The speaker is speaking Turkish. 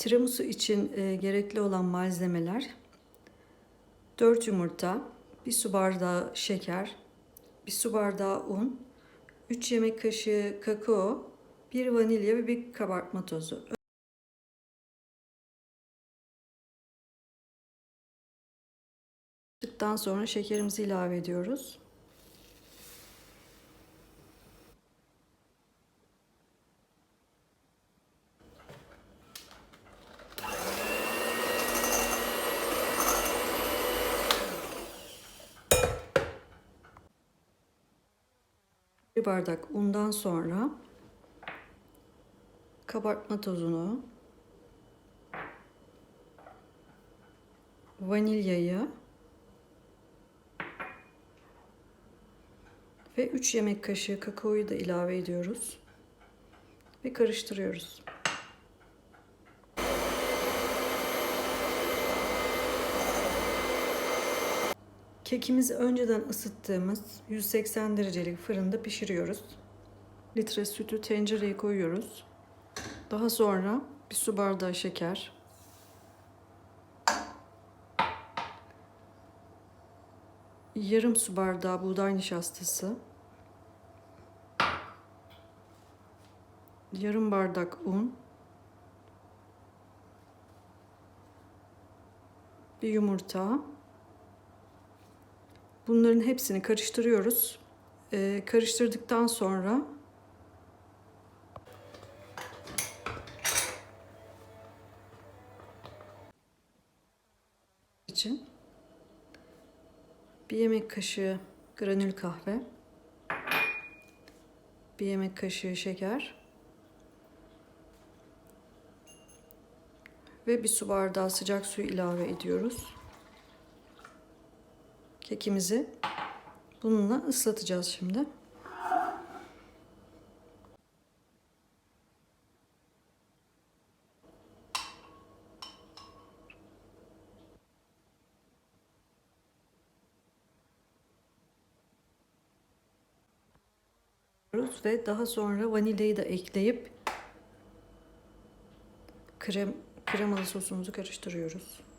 Tiramisu için e, gerekli olan malzemeler 4 yumurta, 1 su bardağı şeker, 1 su bardağı un, 3 yemek kaşığı kakao, 1 vanilya ve 1 kabartma tozu. Daha sonra şekerimizi ilave ediyoruz. Bir bardak undan sonra kabartma tozunu, vanilyayı ve 3 yemek kaşığı kakaoyu da ilave ediyoruz ve karıştırıyoruz. Kekimizi önceden ısıttığımız 180 derecelik fırında pişiriyoruz. Litre sütü tencereye koyuyoruz. Daha sonra bir su bardağı şeker, yarım su bardağı buğday nişastası, yarım bardak un, bir yumurta, Bunların hepsini karıştırıyoruz. Ee, karıştırdıktan sonra için bir yemek kaşığı granül kahve, bir yemek kaşığı şeker ve bir su bardağı sıcak su ilave ediyoruz. Kekimizi bununla ıslatacağız şimdi. ve daha sonra vanilyayı da ekleyip krem kremalı sosumuzu karıştırıyoruz.